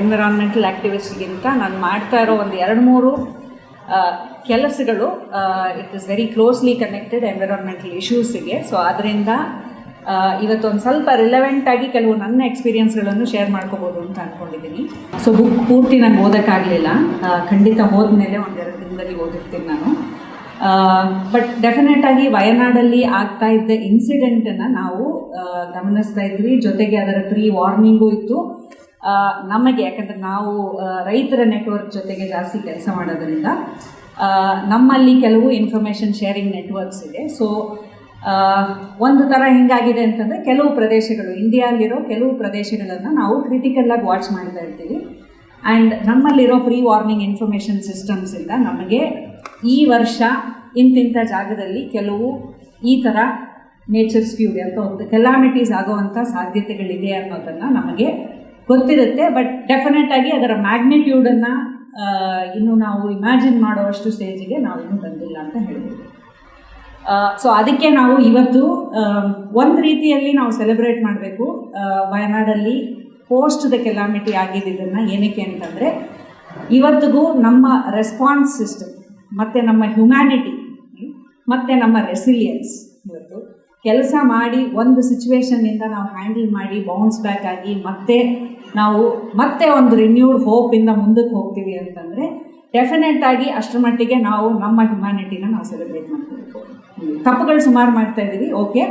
Environmental ಆ್ಯಕ್ಟಿವಿಸ್ಟ್ಗಿಂತ ನಾನು ಮಾಡ್ತಾ ಇರೋ ಒಂದು ಎರಡು ಮೂರು ಕೆಲಸಗಳು it is very closely connected environmental ಇಶ್ಯೂಸಿಗೆ so ಅದರಿಂದ ಇವತ್ತೊಂದು ಸ್ವಲ್ಪ ರಿಲೆವೆಂಟ್ ಆಗಿ ಕೆಲವು ನನ್ನ ಎಕ್ಸ್ಪೀರಿಯನ್ಸ್ಗಳನ್ನು ಶೇರ್ ಮಾಡ್ಕೋಬೋದು ಅಂತ ಅಂದ್ಕೊಂಡಿದ್ದೀನಿ ಸೊ ಬುಕ್ ಪೂರ್ತಿ ನಾನು ಓದೋಕ್ಕಾಗಲಿಲ್ಲ ಖಂಡಿತ ಹೋದ್ಮೇಲೆ ಒಂದೆರಡು ದಿನದಲ್ಲಿ ಓದಿರ್ತೀನಿ ನಾನು. ಬಟ್ ಡೆಫಿನೆಟ್ ಆಗಿ ವಯನಾಡಲ್ಲಿ ಆಗ್ತಾ ಇದ್ದ ಇನ್ಸಿಡೆಂಟನ್ನು ನಾವು ಗಮನಿಸ್ತಾ ಇದ್ವಿ. ಜೊತೆಗೆ ಅದರ ಪ್ರೀ ವಾರ್ನಿಂಗು ಇತ್ತು. ನಮಗೆ, ಯಾಕಂದರೆ ನಾವು ರೈತರ ನೆಟ್ವರ್ಕ್ ಜೊತೆಗೆ ಜಾಸ್ತಿ ಕೆಲಸ ಮಾಡೋದರಿಂದ ನಮ್ಮಲ್ಲಿ ಕೆಲವು ಇನ್ಫಾರ್ಮೇಷನ್ ಶೇರಿಂಗ್ ನೆಟ್ವರ್ಕ್ಸ್ ಇದೆ. ಸೊ ಒಂದು ಥರ ಹೆಂಗಾಗಿದೆ ಅಂತಂದರೆ, ಕೆಲವು ಪ್ರದೇಶಗಳು ಇಂಡಿಯಾಲಿರೋ ಕೆಲವು ಪ್ರದೇಶಗಳನ್ನು ನಾವು ಕ್ರಿಟಿಕಲ್ಲಾಗಿ ವಾಚ್ ಮಾಡ್ತಾ ಇರ್ತೀವಿ. ಆ್ಯಂಡ್ ನಮ್ಮಲ್ಲಿರೋ ಪ್ರೀ ವಾರ್ನಿಂಗ್ ಇನ್ಫಾರ್ಮೇಷನ್ ಸಿಸ್ಟಮ್ಸಿಂದ ನಮಗೆ ಈ ವರ್ಷ ಇಂತಿಂಥ ಜಾಗದಲ್ಲಿ ಕೆಲವು ಈ ಥರ ನೇಚರ್ಸ್ ಫ್ಯೂರಿ ಅಂತ ಒಂದು ಕೆಲಾಮಿಟೀಸ್ ಆಗೋವಂಥ ಸಾಧ್ಯತೆಗಳಿದೆ ಅನ್ನೋದನ್ನು ನಮಗೆ ಗೊತ್ತಿರುತ್ತೆ ಬಟ್ ಡೆಫಿನೆಟ್ ಆಗಿ ಅದರ ಮ್ಯಾಗ್ನಿಟ್ಯೂಡನ್ನು ಇನ್ನು ನಾವು ಇಮ್ಯಾಜಿನ್ ಮಾಡುವಷ್ಟು ಸ್ಟೇಜಿಗೆ ನಾವು ಇನ್ನೂ ಬಂದಿಲ್ಲ ಅಂತ ಹೇಳ್ಬೋದು. ಸೊ ಅದಕ್ಕೆ ನಾವು ಇವತ್ತು ಒಂದು ರೀತಿಯಲ್ಲಿ ನಾವು ಸೆಲೆಬ್ರೇಟ್ ಮಾಡಬೇಕು. ವಯನಾಡಲ್ಲಿ ಪೋಸ್ಟ್ ದ ಕೆಲಾಮಿಟಿ ಆಗಿದ್ದನ್ನು ಏನಕ್ಕೆ ಅಂತಂದರೆ, ಇವತ್ತಿಗೂ ನಮ್ಮ ರೆಸ್ಪಾನ್ಸ್ ಸಿಸ್ಟಮ್ ಮತ್ತು ನಮ್ಮ ಹ್ಯುಮ್ಯಾನಿಟಿ ಮತ್ತು ನಮ್ಮ ರೆಸಿಲಿಯನ್ಸ್ ಕೆಲಸ ಮಾಡಿ ಒಂದು ಸಿಚುವೇಶನ್ನಿಂದ ನಾವು ಹ್ಯಾಂಡಲ್ ಮಾಡಿ ಬೌನ್ಸ್ ಬ್ಯಾಕ್ ಆಗಿ ಮತ್ತೆ ನಾವು ಮತ್ತೆ ಒಂದು ರಿನ್ಯೂಡ್ ಹೋಪಿಂದ ಮುಂದಕ್ಕೆ ಹೋಗ್ತೀವಿ ಅಂತಂದರೆ ಡೆಫಿನೆಟ್ ಆಗಿ ಅಷ್ಟರ ಮಟ್ಟಿಗೆ ನಾವು ನಮ್ಮ ಹ್ಯುಮ್ಯಾನಿಟಿನ ನಾವು ಸೆಲೆಬ್ರೇಟ್ ಮಾಡ್ಕೋಬೇಕು. ತಪ್ಪುಗಳು ಸುಮಾರು ಮಾಡ್ತಾ ಇದ್ದೀವಿ ಓಕೆ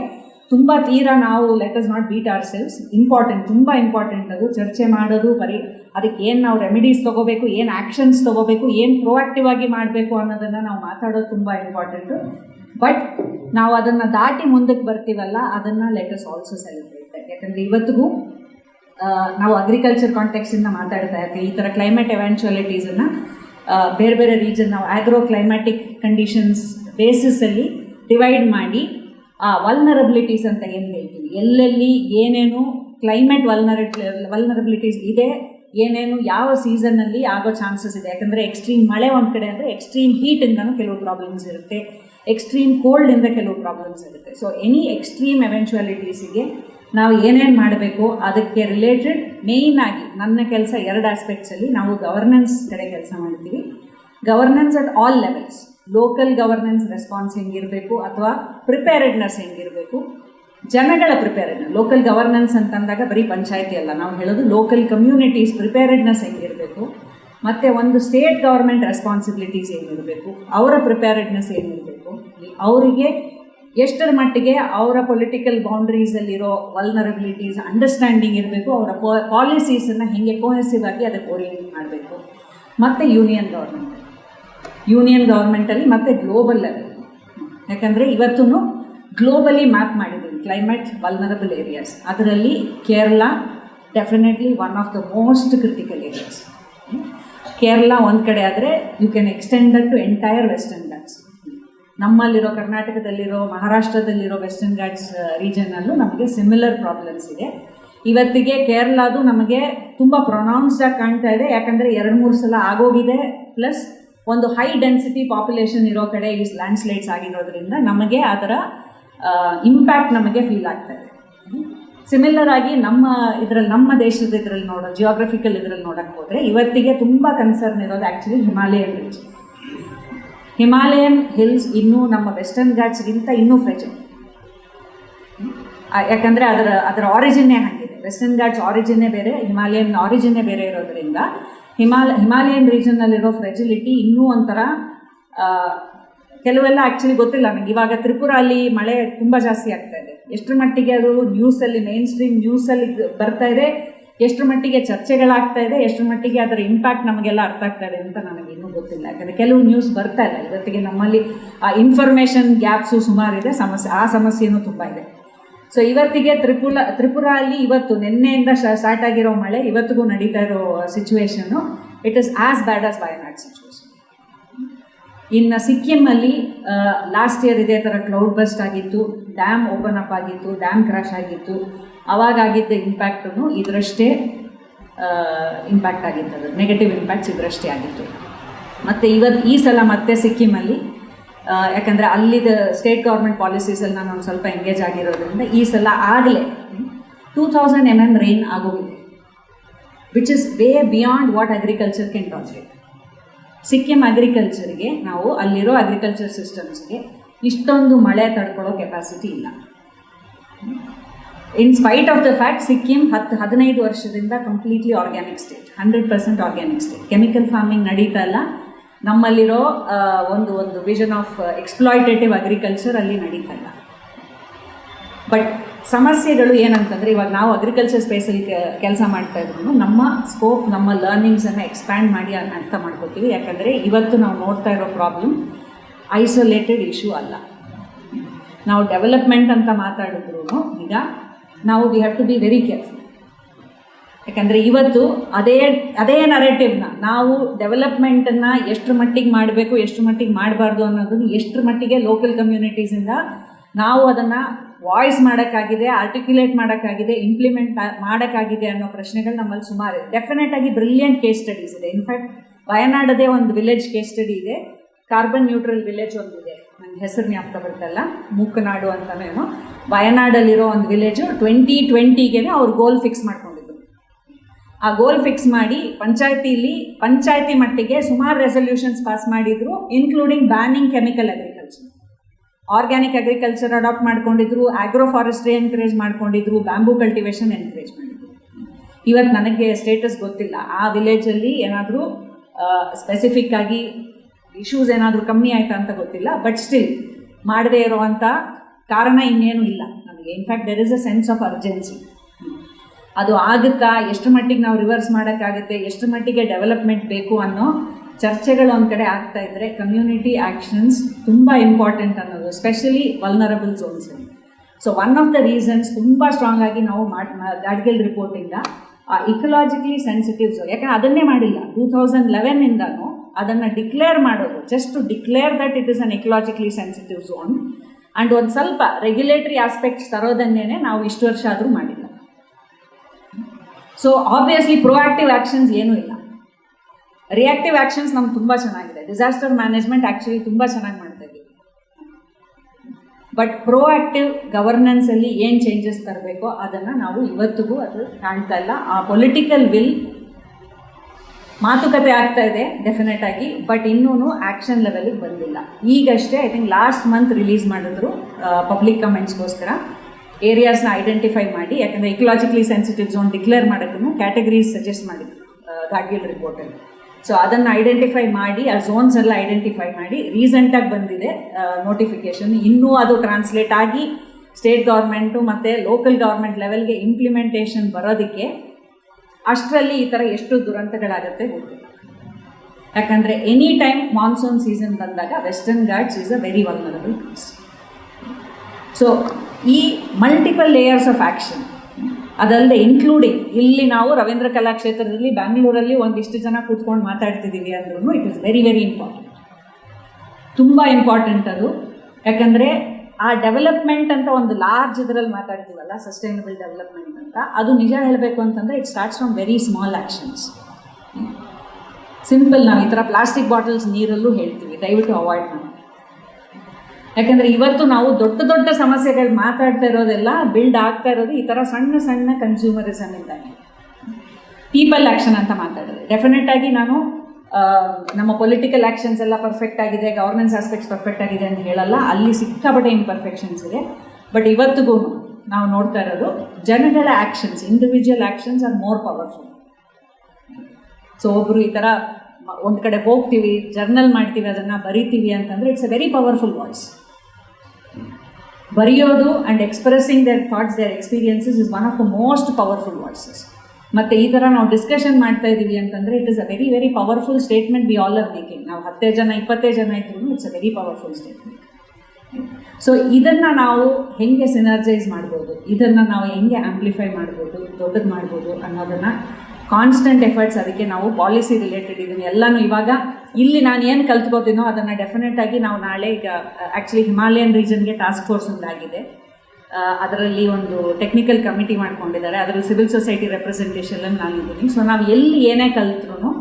ತುಂಬ ತೀರಾ ನಾವು let us not beat ourselves important ತುಂಬ ಇಂಪಾರ್ಟೆಂಟ್ ಅದು. ಚರ್ಚೆ ಮಾಡೋದು, ಬರೀ ಅದಕ್ಕೆ ಏನು ನಾವು ರೆಮಿಡೀಸ್ ತೊಗೋಬೇಕು, ಏನು ಆ್ಯಕ್ಷನ್ಸ್ ತೊಗೋಬೇಕು, ಏನು ಪ್ರೊಆಕ್ಟಿವ್ ಆಗಿ ಮಾಡಬೇಕು ಅನ್ನೋದನ್ನು ನಾವು ಮಾತಾಡೋದು ತುಂಬ ಇಂಪಾರ್ಟೆಂಟು ಬಟ್ ನಾವು ಅದನ್ನು ದಾಟಿ ಮುಂದಕ್ಕೆ ಬರ್ತೀವಲ್ಲ, ಅದನ್ನು ಲೆಟ್ ಅಸ್ ಆಲ್ಸೋ ಸೆಲೆಬ್ರೇಟ್ ಯಾಕಂದರೆ ಇವತ್ತಿಗೂ ನಾವು ಅಗ್ರಿಕಲ್ಚರ್ ಕಾಂಟೆಕ್ಸಿಂದ ಮಾತಾಡ್ತಾ ಇರ್ತೀವಿ. ಈ ಥರ ಕ್ಲೈಮೇಟ್ ಎವೆನ್ಚುಯಾಲಿಟೀಸನ್ನು ಬೇರೆ ಬೇರೆ ರೀಜನ್ ನಾವು ಆಗ್ರೋ ಕ್ಲೈಮ್ಯಾಟಿಕ್ ಕಂಡೀಷನ್ಸ್ ಬೇಸಿಸಲ್ಲಿ ಡಿವೈಡ್ ಮಾಡಿ, ಆ ವಲ್ನರಬಿಲಿಟೀಸ್ ಅಂತ ಏನು ಹೇಳ್ತೀವಿ? ಎಲ್ಲೆಲ್ಲಿ ಏನೇನು ಕ್ಲೈಮೇಟ್ ವಲ್ನರ ವಲ್ನರಬಿಲಿಟೀಸ್ ಇದೆ ಏನೇನು ಯಾವ ಸೀಸನ್ನಲ್ಲಿ ಆಗೋ ಚಾನ್ಸಸ್ ಇದೆ. ಯಾಕಂದರೆ ಎಕ್ಸ್ಟ್ರೀಮ್ ಮಳೆ ಒಂದು ಕಡೆ ಅಂದರೆ ಎಕ್ಸ್ಟ್ರೀಮ್ ಹೀಟಿಂದನೂ ಕೆಲವು ಪ್ರಾಬ್ಲಮ್ಸ್ ಇರುತ್ತೆ. ಎಕ್ಸ್ಟ್ರೀಮ್ ಕೋಲ್ಡಿಂದ ಕೆಲವು ಪ್ರಾಬ್ಲಮ್ಸ್ ಇರುತ್ತೆ. ಸೊ ಎನಿ ಎಕ್ಸ್ಟ್ರೀಮ್ ಎವೆಂಚುಯಾಲಿಟೀಸಿಗೆ ನಾವು ಏನೇನು ಮಾಡಬೇಕು, ಅದಕ್ಕೆ ರಿಲೇಟೆಡ್ ಮೇಯ್ನ್ ಆಗಿ ನನ್ನ ಕೆಲಸ ಎರಡು ಆಸ್ಪೆಕ್ಟ್ಸಲ್ಲಿ ನಾವು ಗವರ್ನೆನ್ಸ್ ಕಡೆ ಕೆಲಸ ಮಾಡ್ತೀವಿ. Governance at all levels local governance response ಹೆಂಗಿರಬೇಕು ಅಥವಾ ಪ್ರಿಪೇರೆಡ್ನೆಸ್ ಹೆಂಗಿರಬೇಕು. ಜನಗಳ ಪ್ರಿಪೇರೆಡ್ನೆಸ್ ಲೋಕಲ್ ಗವರ್ನೆನ್ಸ್ ಅಂತಂದಾಗ ಬರೀ ಪಂಚಾಯತಿ ಅಲ್ಲ. ನಾವು ಹೇಳೋದು ಲೋಕಲ್ ಕಮ್ಯುನಿಟೀಸ್ ಪ್ರಿಪೇರೆಡ್ನೆಸ್ ಹೆಂಗಿರಬೇಕು, ಮತ್ತು ಒಂದು ಸ್ಟೇಟ್ ಗೌರ್ಮೆಂಟ್ ರೆಸ್ಪಾನ್ಸಿಬಿಲಿಟೀಸ್ ಏನಿರಬೇಕು ಅವರ ಪ್ರಿಪೇರೆಡ್ನೆಸ್ ಏನಿರಬೇಕು ಅವರಿಗೆ ಎಷ್ಟರ ಮಟ್ಟಿಗೆ ಅವರ ಪೊಲಿಟಿಕಲ್ ಬೌಂಡ್ರೀಸಲ್ಲಿರೋ ವಲ್ನರಬಿಲಿಟೀಸ್ ಅಂಡರ್ಸ್ಟ್ಯಾಂಡಿಂಗ್ ಇರಬೇಕು, ಅವರ ಪಾಲಿಸೀಸನ್ನು ಹೇಗೆ ಕೋಹೆಸಿವ್ ಆಗಿ ಅದಕ್ಕೆ ಓರಿಯೆಂಟ್ ಮಾಡಬೇಕು. ಮತ್ತು ಯೂನಿಯನ್ ಗೌರ್ಮೆಂಟ್ ಯೂನಿಯನ್ ಗೌರ್ಮೆಂಟಲ್ಲಿ ಮತ್ತು ಗ್ಲೋಬಲ್ ಲೆವೆಲ್ ಯಾಕಂದರೆ ಇವತ್ತೂ ಗ್ಲೋಬಲಿ ಮ್ಯಾಪ್ ಮಾಡಿದ್ದೀವಿ ಕ್ಲೈಮೇಟ್ ವಲ್ನರಬಲ್ ಏರಿಯಾಸ್ ಅದರಲ್ಲಿ Kerala definitely one of the most critical areas Kerala ಒಂದು ಕಡೆ ಆದರೆ you can extend that to entire Western Ghats ನಮ್ಮಲ್ಲಿರೋ ಕರ್ನಾಟಕದಲ್ಲಿರೋ, ಮಹಾರಾಷ್ಟ್ರದಲ್ಲಿರೋ ವೆಸ್ಟರ್ನ್ ಘಾಟ್ಸ್ ರೀಜನಲ್ಲೂ ನಮಗೆ ಸಿಮಿಲರ್ ಪ್ರಾಬ್ಲಮ್ಸ್ ಇದೆ. ಇವತ್ತಿಗೆ ಕೇರಳದು ನಮಗೆ ತುಂಬ ಪ್ರೊನೌನ್ಸ್ಡಾಗಿ ಕಾಣ್ತಾ ಇದೆ. ಯಾಕಂದರೆ ಎರಡು ಮೂರು ಸಲ ಆಗೋಗಿದೆ. ಪ್ಲಸ್ ಒಂದು ಹೈ ಡೆನ್ಸಿಟಿ ಪಾಪ್ಯುಲೇಷನ್ ಇರೋ ಕಡೆ ಈ ಲ್ಯಾಂಡ್ಸ್ಲೈಡ್ಸ್ ಆಗಿರೋದ್ರಿಂದ ನಮಗೆ ಅದರ ಇಂಪ್ಯಾಕ್ಟ್ ನಮಗೆ ಫೀಲ್ ಆಗ್ತಾ ಇದೆ. ಸಿಮಿಲರ್ ಆಗಿ ನಮ್ಮ ಇದರಲ್ಲಿ, ನಮ್ಮ ದೇಶದ ಇದರಲ್ಲಿ ನೋಡೋ ಜಿಯೋಗ್ರಫಿಕಲ್ ಇದರಲ್ಲಿ ನೋಡಕ್ಕೆ ಹೋದರೆ ಇವತ್ತಿಗೆ ತುಂಬ ಕನ್ಸರ್ನ್ ಇರೋದು actually Himalayan ridge Himalayan hills ಇನ್ನೂ ನಮ್ಮ ವೆಸ್ಟರ್ನ್ ಘಾಟ್ಸ್ಗಿಂತ ಇನ್ನೂ ಫ್ರೆಜಲ್ ಯಾಕಂದರೆ ಅದರ ಅದರ ಆರಿಜಿನ್ನೇ ಹಾಗಿದೆ. ವೆಸ್ಟರ್ನ್ ಘಾಟ್ಸ್ ಆರಿಜಿನ್ನೇ ಬೇರೆ ಹಿಮಾಲಯನ್ ಆರಿಜಿನ್ನೇ ಬೇರೆ ಇರೋದರಿಂದ ಹಿಮಾಲ ಹಿಮಾಲಯನ್ ರೀಜನ್ನಲ್ಲಿರೋ ಫ್ರೆಜಿಲಿಟಿ ಇನ್ನೂ ಒಂಥರ ಕೆಲವೆಲ್ಲ ಆ್ಯಕ್ಚುಲಿ ಗೊತ್ತಿಲ್ಲ ನನಗೆ ಇವಾಗ ತ್ರಿಪುರಲ್ಲಿ ಮಳೆ ತುಂಬ ಜಾಸ್ತಿ ಆಗ್ತಾ ಇದೆ. ಎಷ್ಟರ ಮಟ್ಟಿಗೆ ಅದು ನ್ಯೂಸಲ್ಲಿ ಮೇನ್ ಸ್ಟ್ರೀಮ್ ನ್ಯೂಸಲ್ಲಿ ಬರ್ತಾ ಇದೆ, ಎಷ್ಟರ ಮಟ್ಟಿಗೆ ಚರ್ಚೆಗಳಾಗ್ತಾ ಇದೆ, ಎಷ್ಟರ ಮಟ್ಟಿಗೆ ಅದರ ಇಂಪ್ಯಾಕ್ಟ್ ನಮಗೆಲ್ಲ ಅರ್ಥ ಆಗ್ತಾ ಇದೆ ಅಂತ ನನಗೆ ಇನ್ನೂ ಗೊತ್ತಿಲ್ಲ. ಯಾಕಂದರೆ ಕೆಲವು ನ್ಯೂಸ್ ಬರ್ತಾ ಇಲ್ಲ. ಇವತ್ತಿಗೆ ನಮ್ಮಲ್ಲಿ ಆ ಇನ್ಫಾರ್ಮೇಷನ್ ಗ್ಯಾಪ್ಸು ಸುಮಾರಿದೆ ಸಮಸ್ಯೆ, ಆ ಸಮಸ್ಯೆನೂ ತುಂಬ ಇದೆ. ಸೊ ಇವತ್ತಿಗೆ ತ್ರಿಪುರ ತ್ರಿಪುರ ಇವತ್ತು ನಿನ್ನೆಯಿಂದ ಸ್ಟಾರ್ಟ್ ಆಗಿರೋ ಮಳೆ, ಇವತ್ತಿಗೂ ನಡೀತಾ ಇರೋ situation it is as bad as Wayanad situation ಇನ್ನು ಸಿಕ್ಕಿಮಲ್ಲಿ ಲಾಸ್ಟ್ ಇಯರ್ ಇದೇ ಥರ ಕ್ಲೌಡ್ ಬಸ್ಟ್ ಆಗಿತ್ತು ಡ್ಯಾಮ್ ಓಪನ್ ಅಪ್ ಆಗಿತ್ತು ಡ್ಯಾಮ್ ಕ್ರಾಶ್ ಆಗಿತ್ತು. ಅವಾಗ ಆಗಿದ್ದ ಇಂಪ್ಯಾಕ್ಟು ಇದರಷ್ಟೇ ಇಂಪ್ಯಾಕ್ಟ್ ಆಗಿತ್ತು ನೆಗೆಟಿವ್ ಇಂಪ್ಯಾಕ್ಟ್ಸ್ ಇದರಷ್ಟೇ ಆಗಿತ್ತು. ಮತ್ತು ಇವತ್ತು ಈ ಸಲ ಮತ್ತೆ ಸಿಕ್ಕಿಮಲ್ಲಿ ಯಾಕಂದರೆ ಅಲ್ಲಿದ ಸ್ಟೇಟ್ ಗೌರ್ಮೆಂಟ್ ಪಾಲಿಸೀಸಲ್ಲಿ ನಾನು ಒಂದು ಸ್ವಲ್ಪ ಎಂಗೇಜ್ ಆಗಿರೋದ್ರಿಂದ ಈ ಸಲ ಆಗಲೇ two thousand M M rain ಆಗೋಗಿದೆ. Which is way beyond what agriculture can tolerate Sikkim ಅಗ್ರಿಕಲ್ಚರ್ಗೆ ನಾವು ಅಲ್ಲಿರೋ ಅಗ್ರಿಕಲ್ಚರ್ ಸಿಸ್ಟಮ್ಸ್ಗೆ ಇಷ್ಟೊಂದು ಮಳೆ ತಡ್ಕೊಳ್ಳೋ ಕೆಪಾಸಿಟಿ ಇಲ್ಲ. In spite of the fact Sikkim ಹತ್ತು ಹದಿನೈದು ವರ್ಷದಿಂದ completely organic state hundred percent organic state chemical farming ನಡೀತಾ ಇಲ್ಲ. ನಮ್ಮಲ್ಲಿರೋ ಒಂದು ಒಂದು ವಿಷನ್ ಆಫ್ ಎಕ್ಸ್ಪ್ಲಾಯ್ಟೇಟಿವ್ ಅಗ್ರಿಕಲ್ಚರ್ ಅಲ್ಲಿ ನಡೀತಾ ಇಲ್ಲ. ಬಟ್ ಸಮಸ್ಯೆಗಳು ಏನಂತಂದರೆ ಇವಾಗ ನಾವು ಅಗ್ರಿಕಲ್ಚರ್ ಸ್ಪೇಸಲ್ಲಿ ಕೆಲಸ ಮಾಡ್ತಾ ಇದ್ರು ನಮ್ಮ ಸ್ಕೋಪ್ ನಮ್ಮ ಲರ್ನಿಂಗ್ಸನ್ನು ಎಕ್ಸ್ಪ್ಯಾಂಡ್ ಮಾಡಿ ಅರ್ಥ ಮಾಡ್ಕೋತೀವಿ. ಯಾಕಂದರೆ ಇವತ್ತು ನಾವು ನೋಡ್ತಾ ಇರೋ ಪ್ರಾಬ್ಲಮ್ ಐಸೋಲೇಟೆಡ್ ಇಶ್ಯೂ ಅಲ್ಲ. ನಾವು ಡೆವಲಪ್ಮೆಂಟ್ ಅಂತ ಮಾತಾಡಿದ್ರು ಈಗ ನಾವು we have to be very careful ಯಾಕಂದರೆ ಇವತ್ತು ಅದೇ ಅದೇ ನರೇಟಿವ್ನ ನಾವು ಡೆವಲಪ್ಮೆಂಟನ್ನು ಎಷ್ಟರ ಮಟ್ಟಿಗೆ ಮಾಡಬೇಕು, ಎಷ್ಟು ಮಟ್ಟಿಗೆ ಮಾಡಬಾರ್ದು ಅನ್ನೋದನ್ನು ಎಷ್ಟರ ಮಟ್ಟಿಗೆ ಲೋಕಲ್ ಕಮ್ಯುನಿಟೀಸಿಂದ ನಾವು ಅದನ್ನು ವಾಯ್ಸ್ ಮಾಡೋಕ್ಕಾಗಿದೆ ಆರ್ಟಿಕ್ಯುಲೇಟ್ ಮಾಡೋಕ್ಕಾಗಿದೆ ಇಂಪ್ಲಿಮೆಂಟ್ ಮಾಡೋಕ್ಕಾಗಿದೆ ಅನ್ನೋ ಪ್ರಶ್ನೆಗಳು ನಮ್ಮಲ್ಲಿ ಸುಮಾರು ಡೆಫಿನೆಟ್ ಆಗಿ ಬ್ರಿಲಿಯಂಟ್ ಕೇಸ್ ಸ್ಟಡೀಸ್ ಇದೆ. ಇನ್ಫ್ಯಾಕ್ಟ್ ವಯನಾಡದೇ ಒಂದು ವಿಲೇಜ್ ಕೇಸ್ ಸ್ಟಡಿ ಇದೆ. ಕಾರ್ಬನ್ ನ್ಯೂಟ್ರಲ್ ವಿಲೇಜ್ ಒಂದಿದೆ ನನ್ನ ಹೆಸರು ಜ್ಞಾಪಕ ಬರ್ತಲ್ಲ ಮೂಕನಾಡು ಅಂತನೇನೋ ವಯನಾಡಲ್ಲಿರೋ ಒಂದು ವಿಲೇಜು ಟ್ವೆಂಟಿ ಟ್ವೆಂಟಿಗೆ ಅವ್ರು ಗೋಲ್ ಫಿಕ್ಸ್ ಮಾಡ್ಕೊಂಡಿದ್ರು. ಆ ಗೋಲ್ ಫಿಕ್ಸ್ ಮಾಡಿ ಪಂಚಾಯತಿಲಿ, ಪಂಚಾಯತಿ ಮಟ್ಟಿಗೆ ಸುಮಾರು ರೆಸೊಲ್ಯೂಷನ್ಸ್ ಪಾಸ್ ಮಾಡಿದ್ರು including banning chemical agriculture organic agriculture adopt ಮಾಡ್ಕೊಂಡಿದ್ರು ಆಗ್ರೋ ಫಾರೆಸ್ಟ್ರಿ ಎನ್ಕರೇಜ್ ಮಾಡ್ಕೊಂಡಿದ್ರು ಬ್ಯಾಂಬೂ ಕಲ್ಟಿವೇಶನ್ ಎನ್ಕರೇಜ್ ಮಾಡಿದ್ರು. ಇವತ್ತು ನನಗೆ ಸ್ಟೇಟಸ್ ಗೊತ್ತಿಲ್ಲ. ಆ ವಿಲೇಜಲ್ಲಿ ಏನಾದರೂ ಸ್ಪೆಸಿಫಿಕ್ ಆಗಿ ಇಶ್ಯೂಸ್ ಏನಾದರೂ ಕಮ್ಮಿ ಆಯಿತಾ ಅಂತ ಗೊತ್ತಿಲ್ಲ. ಬಟ್ ಸ್ಟಿಲ್ ಮಾಡದೇ ಇರುವಂಥ ಕಾರಣ ಇನ್ನೇನು ಇಲ್ಲ ನಮಗೆ. In fact there is a sense of urgency ಅದು ಆಗುತ್ತಾ, ಎಷ್ಟು ಮಟ್ಟಿಗೆ ನಾವು ರಿವರ್ಸ್ ಮಾಡೋಕ್ಕಾಗುತ್ತೆ, ಎಷ್ಟು ಮಟ್ಟಿಗೆ ಡೆವಲಪ್ಮೆಂಟ್ ಬೇಕು ಅನ್ನೋ ಚರ್ಚೆಗಳು ಒಂದು ಕಡೆ ಆಗ್ತಾ ಇದ್ದರೆ ಕಮ್ಯುನಿಟಿ ಆ್ಯಕ್ಷನ್ಸ್ ತುಂಬ ಇಂಪಾರ್ಟೆಂಟ್ ಅನ್ನೋದು specially vulnerable ಝೋನ್ಸಲ್ಲಿ so one of the reasons ತುಂಬ ಸ್ಟ್ರಾಂಗ್ ಆಗಿ ನಾವು ಮಾಡಿ ರಿಪೋರ್ಟಿಂದ ಇಕಲಾಜಿಕಲಿ ಸೆನ್ಸಿಟಿವ್ ಝೋನ್ ಯಾಕಂದ್ರೆ ಅದನ್ನೇ ಮಾಡಿಲ್ಲ. ಟೂ ತೌಸಂಡ್ ಲೆವೆನ್ನಿಂದನೂ ಅದನ್ನು ಡಿಕ್ಲೇರ್ ಮಾಡೋದು just to declare that it is an ecologically sensitive zone and ಒಂದು ಸ್ವಲ್ಪ ರೆಗ್ಯುಲೇಟರಿ ಆಸ್ಪೆಕ್ಟ್ಸ್ ತರೋದನ್ನೇ ನಾವು ಇಷ್ಟು ವರ್ಷ ಆದರೂ ಮಾಡಿಲ್ಲ. ಸೊ ಆಬ್ವಿಯಸ್ಲಿ ಪ್ರೊಆಕ್ಟಿವ್ ಆ್ಯಕ್ಷನ್ಸ್ ಏನೂ ಇಲ್ಲ. ರಿಯಾಕ್ಟಿವ್ ಆ್ಯಕ್ಷನ್ಸ್ ನಮ್ಗೆ ತುಂಬ ಚೆನ್ನಾಗಿದೆ. ಡಿಸಾಸ್ಟರ್ ಮ್ಯಾನೇಜ್ಮೆಂಟ್ ಆ್ಯಕ್ಚುಲಿ ತುಂಬ ಚೆನ್ನಾಗಿ ಮಾಡ್ತಾ ಇದ್ದೀವಿ. ಬಟ್ ಪ್ರೋಆಕ್ಟಿವ್ ಗವರ್ನೆನ್ಸಲ್ಲಿ ಏನು ಚೇಂಜಸ್ ತರಬೇಕೋ ಅದನ್ನು ನಾವು ಇವತ್ತಿಗೂ ಅದು ಕಾಣ್ತಾ ಇಲ್ಲ. ಆ ಪೊಲಿಟಿಕಲ್ ವಿಲ್ ಮಾತುಕತೆ ಆಗ್ತಾ ಇದೆ ಡೆಫಿನೆಟ್ ಆಗಿ ಬಟ್ ಇನ್ನೂ ಆ್ಯಕ್ಷನ್ ಲೆವೆಲಿಗೆ ಬಂದಿಲ್ಲ. ಈಗಷ್ಟೇ I think last month release ಮಾಡಿದ್ರು ಪಬ್ಲಿಕ್ ಕಮೆಂಟ್ಸ್ಗೋಸ್ಕರ ಏರಿಯಾಸ್ನ ಐಡೆಂಟಿಫೈ ಮಾಡಿ, ಯಾಕಂದರೆ ಇಕಲಾಜಿಕಲಿ ಸೆನ್ಸಿಟಿವ್ ಝೋನ್ ಡಿಕ್ಲೇರ್ ಮಾಡೋಕ್ಕೂ ಕ್ಯಾಟಗರೀಸ್ ಸಜೆಸ್ಟ್ ಮಾಡಿದ್ರು ಗಾಡ್ಗಿಲ್ ರಿಪೋರ್ಟಲ್ಲಿ ಸೊ ಅದನ್ನು ಐಡೆಂಟಿಫೈ ಮಾಡಿ, ಆ ಝೋನ್ಸ್ ಎಲ್ಲ ಐಡೆಂಟಿಫೈ ಮಾಡಿ ರೀಸೆಂಟಾಗಿ ಬಂದಿದೆ ನೋಟಿಫಿಕೇಷನ್ ಇನ್ನೂ ಅದು ಟ್ರಾನ್ಸ್ಲೇಟ್ ಆಗಿ ಸ್ಟೇಟ್ ಗೌರ್ಮೆಂಟು ಮತ್ತು ಲೋಕಲ್ ಗೌರ್ಮೆಂಟ್ ಲೆವೆಲ್ಗೆ ಇಂಪ್ಲಿಮೆಂಟೇಷನ್ ಬರೋದಕ್ಕೆ ಅಷ್ಟರಲ್ಲಿ ಈ ಥರ ಎಷ್ಟು ದುರಂತಗಳಾಗುತ್ತೆ ಗೊತ್ತಿಲ್ಲ. ಯಾಕಂದರೆ ಎನಿ ಟೈಮ್ ಮಾನ್ಸೂನ್ ಸೀಸನ್ ಬಂದಾಗ Western Ghats is a very vulnerable so ಈ ಮಲ್ಟಿಪಲ್ ಲೇಯರ್ಸ್ ಆಫ್ ಆ್ಯಕ್ಷನ್ ಅದಲ್ಲದೆ ಇನ್ಕ್ಲೂಡಿಂಗ್ ಇಲ್ಲಿ ನಾವು ರವೀಂದ್ರ ಕಲಾಕ್ಷೇತ್ರದಲ್ಲಿ ಬ್ಯಾಂಗ್ಳೂರಲ್ಲಿ ಒಂದಿಷ್ಟು ಜನ ಕೂತ್ಕೊಂಡು ಮಾತಾಡ್ತಿದ್ದೀವಿ ಅಂದ್ರೂ it is very very important ತುಂಬ ಇಂಪಾರ್ಟೆಂಟ್ ಅದು. ಯಾಕಂದರೆ ಆ ಡೆವಲಪ್ಮೆಂಟ್ ಅಂತ ಒಂದು ಲಾರ್ಜ್ ಇದರಲ್ಲಿ ಮಾತಾಡ್ತೀವಲ್ಲ ಸಸ್ಟೈನಬಲ್ ಡೆವಲಪ್ಮೆಂಟ್ ಅಂತ, ಅದು ನಿಜ ಹೇಳಬೇಕು ಅಂತಂದರೆ it starts from very small actions simple ನಾವು ಈ ಥರ ಪ್ಲಾಸ್ಟಿಕ್ ಬಾಟಲ್ಸ್ ನೀರಲ್ಲೂ ಹೇಳ್ತೀವಿ, ದಯವಿಟ್ಟು ಅವಾಯ್ಡ್ ಮಾಡಿ. ಯಾಕಂದರೆ ಇವತ್ತು ನಾವು ದೊಡ್ಡ ದೊಡ್ಡ ಸಮಸ್ಯೆಗಳು ಮಾತಾಡ್ತಾ ಇರೋದೆಲ್ಲ ಬಿಲ್ಡ್ ಆಗ್ತಾ ಇರೋದು ಈ ಥರ ಸಣ್ಣ ಸಣ್ಣ ಕನ್ಸ್ಯೂಮರಿಸಮ್ ಇಂದಾಗಿ. ಪೀಪಲ್ ಆ್ಯಕ್ಷನ್ ಅಂತ ಮಾತಾಡೋದು. ಡೆಫಿನೆಟ್ ಆಗಿ ನಾನು ನಮ್ಮ ಪೊಲಿಟಿಕಲ್ ಆ್ಯಕ್ಷನ್ಸ್ ಎಲ್ಲ ಪರ್ಫೆಕ್ಟ್ ಆಗಿದೆ ಗವರ್ನೆನ್ಸ್ ಆಸ್ಪೆಕ್ಟ್ಸ್ ಪರ್ಫೆಕ್ಟ್ ಆಗಿದೆ ಅಂತ ಹೇಳಲ್ಲ. ಅಲ್ಲಿ ಸಿಕ್ಕಾಪಟ್ಟೆ ಇಂಪರ್ಫೆಕ್ಷನ್ಸ್ ಇದೆ. ಬಟ್ ಇವತ್ತಿಗೂ ನಾವು ನೋಡ್ತಾ ಇರೋದು ಜನಗಳ actions individual actions are more powerful so ಒಬ್ಬರು ಈ ಥರ ಒಂದು ಕಡೆ ಹೋಗ್ತೀವಿ ಜರ್ನಲ್ ಮಾಡ್ತೀವಿ, ಅದನ್ನು ಬರಿತೀವಿ ಅಂತಂದರೆ it's a very powerful voice ಬರೆಯೋದು and expressing their thoughts their experiences is one of the most powerful voices ಮತ್ತು ಈ ಥರ ನಾವು ಡಿಸ್ಕಷನ್ ಮಾಡ್ತಾ ಇದ್ದೀವಿ ಅಂತಂದರೆ it is a very very powerful statement we all are making ನಾವು ಹತ್ತೇ ಜನ, ಇಪ್ಪತ್ತೇ ಜನ ಇದ್ರೂ it's a very powerful statement so ಇದನ್ನು ನಾವು ಹೆಂಗೆ ಸಿನರ್ಜೈಸ್ ಮಾಡ್ಬೋದು? ಇದನ್ನು ನಾವು ಹೆಂಗೆ ಆಂಪ್ಲಿಫೈ ಮಾಡ್ಬೋದು? ದೊಡ್ಡದು ಮಾಡ್ಬೋದು ಅನ್ನೋದನ್ನು ಕಾನ್ಸ್ಟೆಂಟ್ ಎಫರ್ಟ್ಸ್ ಅದಕ್ಕೆ ನಾವು ಪಾಲಿಸಿ ರಿಲೇಟೆಡ್ ಇದನ್ನು ಎಲ್ಲನೂ ಇವಾಗ ಇಲ್ಲಿ ನಾನು ಏನು ಕಲ್ತ್ಕೋತೀನೋ ಅದನ್ನು ಡೆಫಿನೆಟ್ ಆಗಿ ನಾವು ನಾಳೆ ಈಗ ಆ್ಯಕ್ಚುಲಿ ಹಿಮಾಲಯನ್ ರೀಜನ್ಗೆ ಟಾಸ್ಕ್ ಫೋರ್ಸ್ ಒಂದಾಗಿದೆ. ಅದರಲ್ಲಿ ಒಂದು ಟೆಕ್ನಿಕಲ್ ಕಮಿಟಿ ಮಾಡ್ಕೊಂಡಿದ್ದಾರೆ, ಅದರಲ್ಲಿ ಸಿವಿಲ್ ಸೊಸೈಟಿ ರೆಪ್ರೆಸೆಂಟೇಷನಲ್ಲಿ ನಾನು ಇದ್ದೀನಿ. ಸೊ ನಾವು ಎಲ್ಲಿ ಏನೇ ಕಲ್ತ್ರೂ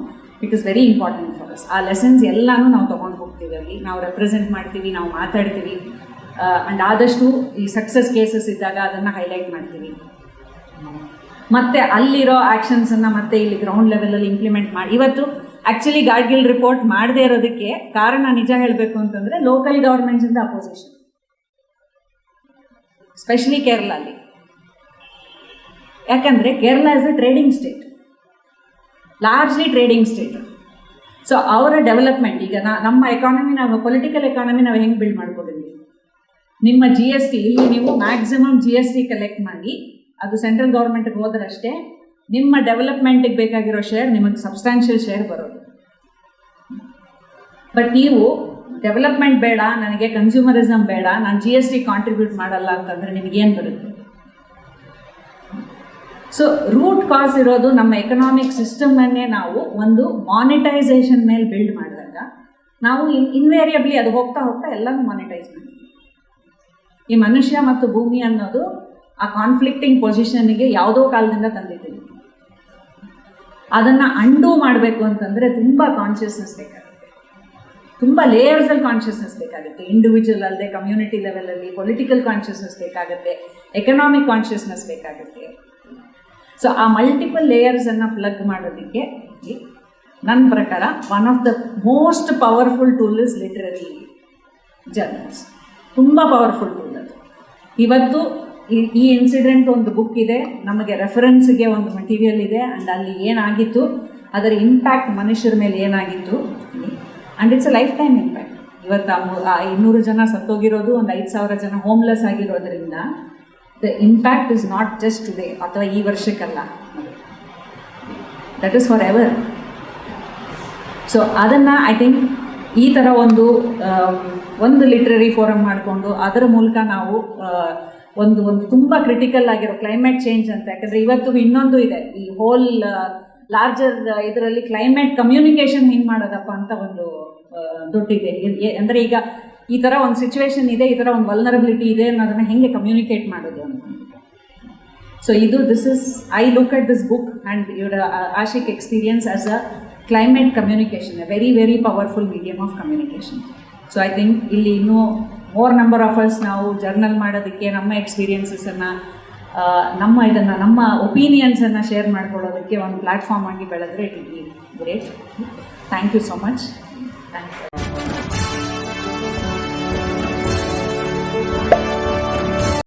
it is very important for us ಆ ಲೆಸನ್ಸ್ ಎಲ್ಲನೂ ನಾವು ತೊಗೊಂಡು ಹೋಗ್ತೀವಿ ಅಲ್ಲಿ. ನಾವು ರೆಪ್ರೆಸೆಂಟ್ ಮಾಡ್ತೀವಿ, ನಾವು ಮಾತಾಡ್ತೀವಿ. ಆ್ಯಂಡ್ ಆದಷ್ಟು ಈ ಸಕ್ಸಸ್ ಕೇಸಸ್ ಇದ್ದಾಗ ಅದನ್ನು ಹೈಲೈಟ್ ಮಾಡ್ತೀವಿ. ಮತ್ತೆ ಅಲ್ಲಿರೋ ಆ್ಯಕ್ಷನ್ಸನ್ನು ಮತ್ತೆ ಇಲ್ಲಿ ಗ್ರೌಂಡ್ ಲೆವೆಲಲ್ಲಿ ಇಂಪ್ಲಿಮೆಂಟ್ ಮಾಡಿ. ಇವತ್ತು ಆ್ಯಕ್ಚುಲಿ ಗಾಡ್ಗಿಲ್ ರಿಪೋರ್ಟ್ ಮಾಡದೇ ಇರೋದಕ್ಕೆ ಕಾರಣ ನಿಜ ಹೇಳಬೇಕು ಅಂತಂದರೆ ಲೋಕಲ್ ಗೌರ್ಮೆಂಟ್ಸಿಂದ ಅಪೋಸಿಷನ್ ಸ್ಪೆಷಲಿ ಕೇರಳಲ್ಲಿ ಯಾಕಂದರೆ Kerala as a trading state largely trading state so ಅವರ ಡೆವಲಪ್ಮೆಂಟ್ ಈಗ ನಾ ನಮ್ಮ ಎಕಾನಮಿ ನಾವು ಪೊಲಿಟಿಕಲ್ ಎಕಾನಮಿ ನಾವು ಹೆಂಗೆ ಬಿಲ್ಡ್ ಮಾಡ್ಕೊಂಡಿದ್ವಿ ನಿಮ್ಮ ಜಿ ಎಸ್ ಟಿ ಇಲ್ಲಿ ನೀವು maximum G S T collect ಮಾಡಿ ಅದು ಸೆಂಟ್ರಲ್ ಗೌರ್ಮೆಂಟ್ಗೆ ಹೋದ್ರಷ್ಟೇ ನಿಮ್ಮ ಡೆವಲಪ್ಮೆಂಟಿಗೆ ಬೇಕಾಗಿರೋ ಶೇರ್ ನಿಮಗೆ ಸಬ್ಸ್ಟ್ಯಾನ್ಷಿಯಲ್ ಶೇರ್ ಬರೋದು. ಬಟ್ ನೀವು ಡೆವಲಪ್ಮೆಂಟ್ ಬೇಡ, ನನಗೆ ಕನ್ಸ್ಯೂಮರಿಸಮ್ ಬೇಡ, ನಾನು ಜಿ ಎಸ್ ಟಿ ಕಾಂಟ್ರಿಬ್ಯೂಟ್ ಮಾಡಲ್ಲ ಅಂತಂದರೆ ನಿಮಗೇನು ಬರುತ್ತೆ? ಸೊ ರೂಟ್ ಕಾಸ್ ಇರೋದು ನಮ್ಮ ಎಕನಾಮಿಕ್ ಸಿಸ್ಟಮನ್ನೇ ನಾವು ಒಂದು ಮಾನಿಟೈಸೇಷನ್ ಮೇಲೆ ಬಿಲ್ಡ್ ಮಾಡಿದಾಗ, ನಾವು ಇನ್ ಇನ್ವೇರಿಯಬ್ಲಿ ಅದು ಹೋಗ್ತಾ ಹೋಗ್ತಾ ಎಲ್ಲನೂ ಮಾನಿಟೈಸ್ ಮಾಡ್ತೀವಿ. ಈ ಮನುಷ್ಯ ಮತ್ತು ಭೂಮಿ ಅನ್ನೋದು ಆ ಕಾನ್ಫ್ಲಿಕ್ಟಿಂಗ್ ಪೊಸಿಷನ್ಗೆ ಯಾವುದೋ ಕಾಲದಿಂದ ತಂದಿದ್ದೀವಿ ಅದನ್ನು ಅಂಡೂ ಮಾಡಬೇಕು ಅಂತಂದರೆ ತುಂಬ ಕಾನ್ಷಿಯಸ್ನೆಸ್ ಬೇಕಾಗುತ್ತೆ. ತುಂಬ ಲೇಯರ್ಸಲ್ಲಿ ಕಾನ್ಷಿಯಸ್ನೆಸ್ ಬೇಕಾಗುತ್ತೆ. ಇಂಡಿವಿಜುವಲ್ ಅಲ್ಲದೆ ಕಮ್ಯುನಿಟಿ ಲೆವೆಲಲ್ಲಿ ಪೊಲಿಟಿಕಲ್ ಕಾನ್ಷಿಯಸ್ನೆಸ್ ಬೇಕಾಗುತ್ತೆ ಎಕನಾಮಿಕ್ ಕಾನ್ಷಿಯಸ್ನೆಸ್ ಬೇಕಾಗುತ್ತೆ. ಸೊ ಆ ಮಲ್ಟಿಪಲ್ ಲೇಯರ್ಸನ್ನು ಪ್ಲಗ್ ಮಾಡೋದಕ್ಕೆ ನನ್ನ ಪ್ರಕಾರ one of the most powerful tool is literary journals ತುಂಬ ಪವರ್ಫುಲ್ ಟೂಲ್ ಅದು. ಇವತ್ತು ಈ ಇನ್ಸಿಡೆಂಟ್ ಒಂದು ಬುಕ್ ಇದೆ. ನಮಗೆ ರೆಫರೆನ್ಸ್ಗೆ ಒಂದು ಮಟೀರಿಯಲ್ ಇದೆ. ಆ್ಯಂಡ್ ಅಲ್ಲಿ ಏನಾಗಿತ್ತು? ಅದರ ಇಂಪ್ಯಾಕ್ಟ್ ಮನುಷ್ಯರ ಮೇಲೆ ಏನಾಗಿತ್ತು? And it's a lifetime impact ಇವತ್ತು ಆ ಇನ್ನೂರು ಜನ ಸತ್ತೋಗಿರೋದು, ಒಂದು ಐದು ಸಾವಿರ ಜನ ಹೋಮ್ಲೆಸ್ ಆಗಿರೋದರಿಂದ the impact is not just today ಅಥವಾ ಈ ವರ್ಷಕ್ಕಲ್ಲ. That is for ever so ಅದನ್ನು ಐ ಥಿಂಕ್ ಈ ಥರ ಒಂದು ಒಂದು ಲಿಟ್ರರಿ ಫೋರಮ್ ಮಾಡಿಕೊಂಡು, ಅದರ ಮೂಲಕ ನಾವು ಒಂದು ಒಂದು ತುಂಬ ಕ್ರಿಟಿಕಲ್ ಆಗಿರೋ ಕ್ಲೈಮೇಟ್ ಚೇಂಜ್ ಅಂತ. ಯಾಕಂದರೆ ಇವತ್ತು ಇನ್ನೊಂದು ಇದೆ. ಈ ಹೋಲ್ ಲಾರ್ಜರ್ ಇದರಲ್ಲಿ ಕ್ಲೈಮೇಟ್ ಕಮ್ಯುನಿಕೇಷನ್ ಹೆಂಗೆ ಮಾಡೋದಪ್ಪ ಅಂತ ಒಂದು ದೊಡ್ಡಿದೆ. ಅಂದರೆ ಈಗ ಈ ಥರ ಒಂದು ಸಿಚುವೇಶನ್ ಇದೆ, ಈ ಥರ ಒಂದು ವಲ್ನರಬಿಲಿಟಿ ಇದೆ ಅನ್ನೋದನ್ನು ಹೆಂಗೆ ಕಮ್ಯುನಿಕೇಟ್ ಮಾಡೋದು ಅಂತ. ಸೊ ಇದು this is I look at this book and ಇವರ Ashiq experience as a climate communication very very powerful medium of communication so I think ಇಲ್ಲಿ ಇನ್ನೂ ಮೋರ್ ನಂಬರ್ ಆಫ್ ಅಸ್ ನಾವು ಜರ್ನಲ್ ಮಾಡೋದಕ್ಕೆ, ನಮ್ಮ ಎಕ್ಸ್ಪೀರಿಯನ್ಸಸನ್ನು ನಮ್ಮ ಇದನ್ನು, ನಮ್ಮ ಒಪಿನಿಯನ್ಸನ್ನು ಶೇರ್ ಮಾಡ್ಕೊಳ್ಳೋದಕ್ಕೆ ಒಂದು ಪ್ಲಾಟ್ಫಾರ್ಮ್ ಆಗಿ ಬೆಳೆದ್ರೆ it be great thank you so much thank you